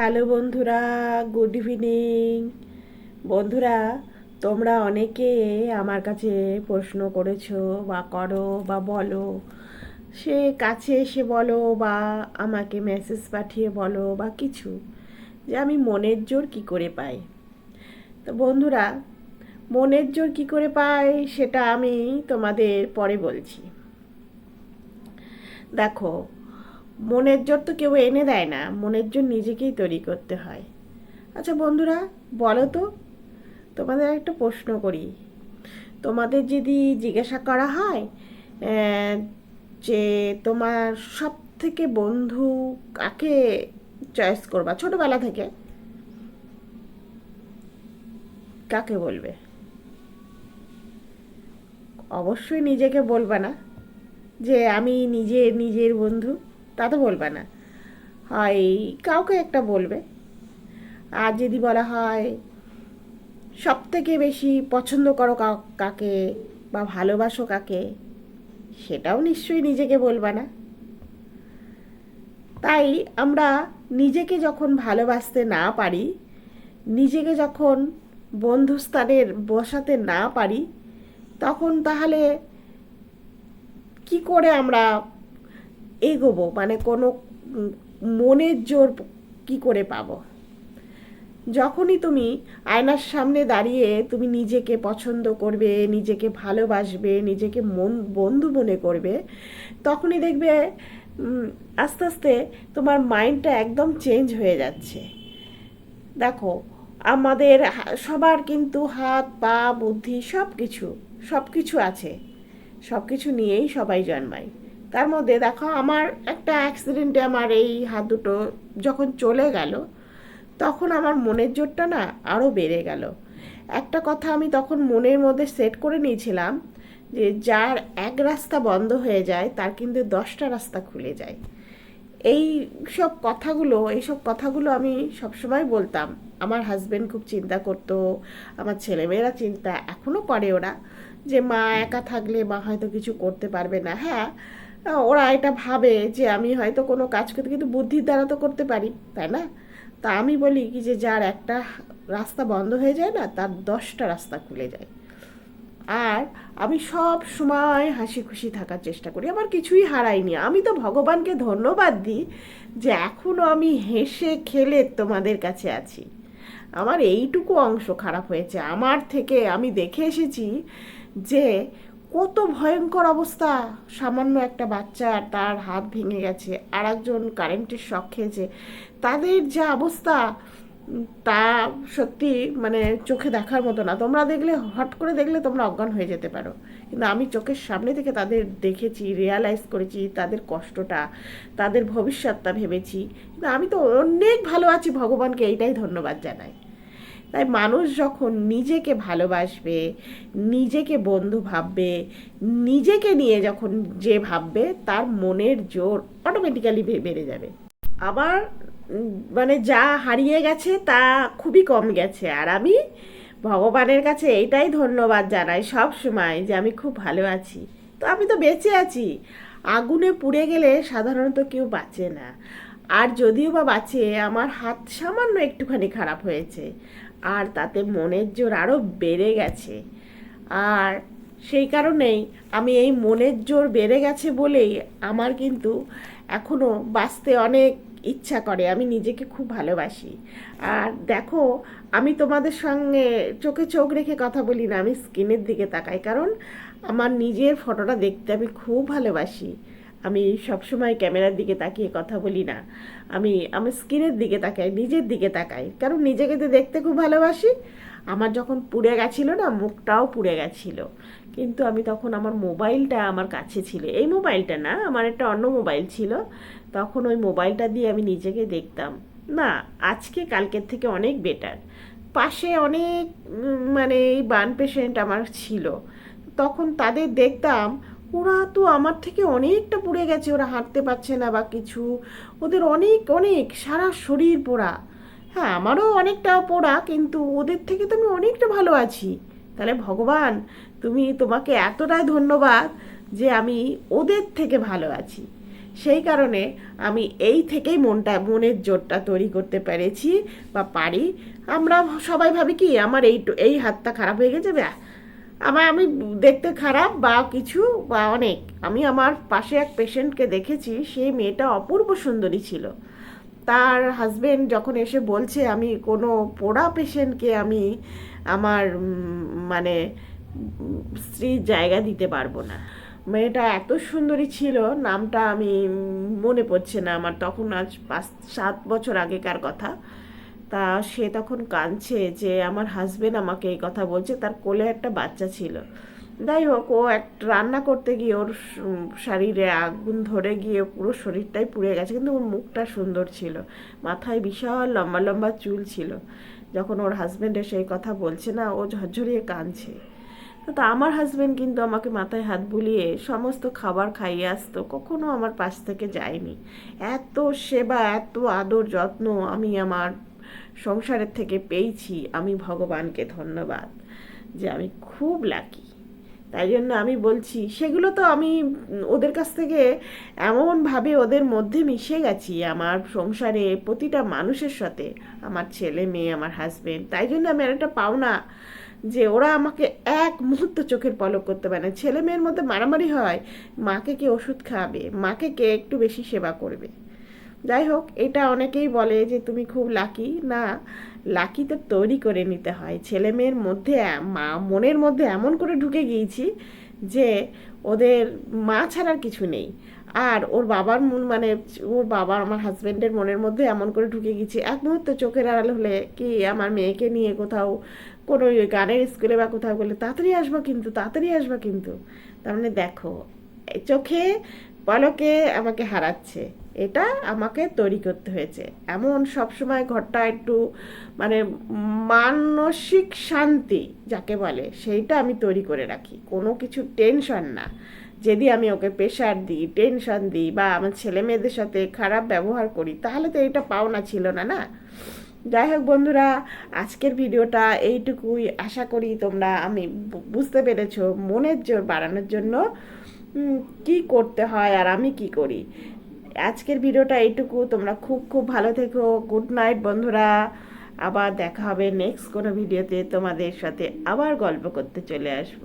Hello বন্ধুরা, good evening. বন্ধুরা, তোমরা অনেকে আমার কাছে প্রশ্ন করেছ, বা করো, বা বলো। সে কাছে এসে বলো, বা আমাকে মেসেজ পাঠিয়ে বলো, বা কিছু, যে আমি মনের জোর কি করে পাই। তো বন্ধুরা, মনের জোর কি করে পাই, সেটা আমি তোমাদের পরে বলছি। দেখো মনের জোর তো কেউ এনে দেয় না, মনের জোর নিজেকেই তৈরি করতে হয়। আচ্ছা বন্ধুরা, বলো তো, তোমাদের একটা প্রশ্ন করি। তোমাদের যদি জিজ্ঞাসা করা হয় যে তোমার সব থেকে বন্ধু কাকে চয়েস করবা? ছোটবেলা থেকে? কাকে বলবে? অবশ্যই নিজেকে বলবে না, যে আমি নিজে নিজের বন্ধু। বলবে না। হয়, কাউকে একটা বলবে? আর যদি বলা হয় সব থেকে বেশি পছন্দ করো কাকে বা ভালোবাসো কাকে, সেটাও নিশ্চয়ই নিজেকে বলবে না। তাই আমরা নিজেকে যখন ভালোবাসতে না পারি, নিজেকে যখন বন্ধুস্থানের বসাতে না পারি, তখন তাহলে কি করে আমরা এগোবো মানে কোনো মনের জোর কি করে পাবো? যখনই তুমি আয়নার সামনে দাঁড়িয়ে তুমি নিজেকে পছন্দ করবে, নিজেকে ভালোবাসবে, নিজেকে মন, বন্ধু মনে করবে, তখনই দেখবে আস্তে আস্তে তোমার মাইন্ডটা একদম চেঞ্জ হয়ে যাচ্ছে। দেখো, আমাদের সবার কিন্তু হাত, পা, বুদ্ধি সব কিছু সব কিছু আছে। সব কিছু নিয়েই সবাই জন্মায়। তার মধ্যে দেখো আমার একটা অ্যাক্সিডেন্টে আমার এই হাত দুটো যখন চলে গেল, তখন আমার মনের জোরটা না আরও বেড়ে গেল। একটা কথা আমি তখন মনের মধ্যে সেট করে নিয়েছিলাম যে যার এক রাস্তা বন্ধ হয়ে যায়, তার কিন্তু দশটা রাস্তা খুলে যায়। এই সব কথাগুলো এইসব কথাগুলো আমি সবসময় বলতাম। আমার হাজব্যান্ড খুব চিন্তা করতো, আমার ছেলেমেয়েরা চিন্তা এখনও করে ওরা যে মা একা থাকলে মা হয়তো কিছু করতে পারবে না। হ্যাঁ ওরা এটা ভাবে যে আমি হয়তো কোনো কাজ করতে, কিন্তু বুদ্ধির দ্বারা তো করতে পারি, তাই না? তা আমি বলি কি যে যার একটা রাস্তা বন্ধ হয়ে যায় না, তার দশটা রাস্তা খুলে যায়। আর আমি সব সময় হাসি খুশি থাকার চেষ্টা করি, আমার কিছুই হারাইনি আমি তো ভগবানকে ধন্যবাদ দিই যে এখনও আমি হেসে খেলে তোমাদের কাছে আছি। আমার এইটুকু অংশ খারাপ হয়েছে। আমার থেকে আমি দেখে এসেছি যে কত ভয়ঙ্কর অবস্থা। সামান্য একটা বাচ্চার তার হাত ভেঙে গেছে। আর একজন কারেন্টের শক খেয়েছে। তাদের যা অবস্থা তা সত্যি মানে চোখে দেখার মতো না। তোমরা দেখলে হট করে দেখলে তোমরা অজ্ঞান হয়ে যেতে পারো। কিন্তু আমি চোখের সামনে থেকে তাদের দেখেছি রিয়ালাইজ করেছি তাদের কষ্টটা, তাদের ভবিষ্যৎটা ভেবেছি। কিন্তু আমি তো অনেক ভালো আছি ভগবানকে, এইটাই ধন্যবাদ জানাই। তাই মানুষ যখন নিজেকে ভালোবাসবে, নিজেকে বন্ধু ভাববে, নিজেকে নিয়ে যখন যে ভাববে, তার মনের জোর অটোমেটিক্যালি বেড়ে যাবে। আবার মানে যা হারিয়ে গেছে তা খুবই কম গেছে। আর আমি ভগবানের কাছে এইটাই ধন্যবাদ জানাই সব সময় যে আমি খুব ভালো আছি। তো আমি তো বেঁচে আছি। আগুনে পুড়ে গেলে সাধারণত কেউ বাঁচে না। আর যদিও বা বাঁচে, আমার হাত সামান্য একটুখানি খারাপ হয়েছে। আর তাতে মনের জোর আরও বেড়ে গেছে। আর সেই কারণেই আমি এই মনের জোর বেড়ে গেছে বলেই আমার কিন্তু এখনও বাঁচতে অনেক ইচ্ছা করে, আমি নিজেকে খুব ভালোবাসি। আর দেখো, আমি তোমাদের সঙ্গে চোখে চোখ রেখে কথা বলি না, আমি স্ক্রিনের দিকে তাকাই, কারণ আমার নিজের ফটোটা দেখতে আমি খুব ভালোবাসি। আমি সবসময় ক্যামেরার দিকে তাকিয়ে কথা বলি না। আমি আমার স্ক্রিনের দিকে তাকাই, নিজের দিকে তাকাই। কারণ নিজেকে তো দেখতে খুব ভালোবাসি। আমার যখন পুড়ে গেছিল না, মুখটাও পুড়ে গেছিল। কিন্তু আমি তখন আমার মোবাইলটা আমার কাছে ছিল। এই মোবাইলটা না, আমার একটা অন্য মোবাইল ছিল। তখন ওই মোবাইলটা দিয়ে আমি নিজেকে দেখতাম। না, আজকে, কালকের থেকে অনেক বেটার পাশে অনেক মানে এই বান পেশেন্ট আমার ছিল। তখন তাদের দেখতাম ওরা তো আমার থেকে অনেকটা পুড়ে গেছে, ওরা হাঁটতে পারছে না বা কিছু। ওদের অনেক অনেক, সারা শরীর পোড়া। হ্যাঁ আমারও অনেকটা পোড়া, কিন্তু ওদের থেকে তো আমি অনেকটা ভালো আছি। তাহলে ভগবান, তুমি তোমাকে এতটাই ধন্যবাদ যে আমি ওদের থেকে ভালো আছি। সেই কারণে আমি এই থেকেই মনটা, মনের জোরটা তৈরি করতে পেরেছি বা পারি। আমরা সবাই ভাবি কি, আমার এই এই হাতটা খারাপ হয়ে গেছে আমার আমি দেখতে খারাপ বা কিছু বা অনেক। আমি আমার পাশে এক পেশেন্টকে দেখেছি সেই মেয়েটা অপূর্ব সুন্দরী ছিল। তার হাজবেন্ড যখন এসে বলছে, আমি কোনো পোড়া পেশেন্টকে আমি আমার মানে স্ত্রীর জায়গা দিতে পারব না। মেয়েটা এত সুন্দরী ছিল, নামটা আমি মনে পড়ছে না আমার। তখন আজ পাঁচ, সাত বছর আগেকার কথা। তা সে তখন কাঁদছে যে আমার হাজবেন্ড আমাকে এই কথা বলছে, তার কোলে একটা বাচ্চা ছিল। যাই হোক, ও এক রান্না করতে গিয়ে ওর শরীরে আগুন ধরে গিয়ে পুরো শরীরটাই পুড়ে গেছে, কিন্তু ওর মুখটা সুন্দর ছিল। মাথায় বিশাল লম্বা লম্বা চুল ছিল। যখন ওর হাজবেন্ড এসে এই কথা বলছে না, ও ঝরঝরিয়ে কাঁদছে। তো আমার হাজবেন্ড কিন্তু আমাকে মাথায় হাত বুলিয়ে সমস্ত খাবার খাইয়ে আসতো, কখনো আমার পাশ থেকে যায়নি। এত সেবা, এত আদর, যত্ন আমি আমার সংসারের থেকে পেয়েছি। আমি ভগবানকে ধন্যবাদ যে আমি খুব লাকি তাই জন্য আমি বলছি, সেগুলো তো আমি ওদের কাছ থেকে এমনভাবে ওদের মধ্যে মিশে গেছি, আমার সংসারে প্রতিটা মানুষের সাথে, আমার ছেলে মেয়ে, আমার হাজবেন্ড তাই জন্য আমি একটা পাওনা যে ওরা আমাকে এক মুহূর্ত চোখের পলক করতে পারে না। ছেলে মেয়ের মধ্যে মারামারি হয়, মাকে কে ওষুধ খাওয়াবে, মাকে কে একটু বেশি সেবা করবে। যাই হোক, এটা অনেকেই বলে যে তুমি খুব লাকি না লাকি তো তৈরি করে নিতে হয়। ছেলে মেয়ের মধ্যে মা, মনের মধ্যে এমন করে ঢুকে গিয়েছি যে ওদের মা ছাড়ার কিছু নেই। আর ওর বাবার মন মানে ওর বাবা, আমার হাজব্যান্ডের মনের মধ্যে এমন করে ঢুকে গেছি এক মুহূর্তে চোখের আড়াল হলে কি আমার মেয়েকে নিয়ে কোথাও কোনো গানের স্কুলে বা কোথাও গেলে তাড়াতাড়ি আসবা কিন্তু, তাড়াতাড়ি আসবা কিন্তু। তার মানে দেখো চোখে পলকে আমাকে হারাচ্ছে। এটা আমাকে তৈরি করতে হয়েছে। এমন সবসময় ঘরটা একটু মানে মানসিক শান্তি যাকে বলে, সেইটা আমি তৈরি করে রাখি। কোনো কিছু টেনশন না। যদি আমি ওকে প্রেশার দিই টেনশন দিই বা আমার ছেলে মেয়েদের সাথে খারাপ ব্যবহার করি, তাহলে তো এটা পাওনা ছিল না না? যাই হোক বন্ধুরা, আজকের ভিডিওটা এইটুকুই। আশা করি তোমরা, আমি বুঝতে পেরেছ মনের জোর বাড়ানোর জন্য কি করতে হয় আর আমি কি করি। আজকের ভিডিওটা এইটুকু। তোমরা খুব খুব ভালো থেকো। গুড নাইট, বন্ধুরা। আবার দেখা হবে নেক্সট কোনো ভিডিওতে তোমাদের সাথে আবার গল্প করতে চলে আসব।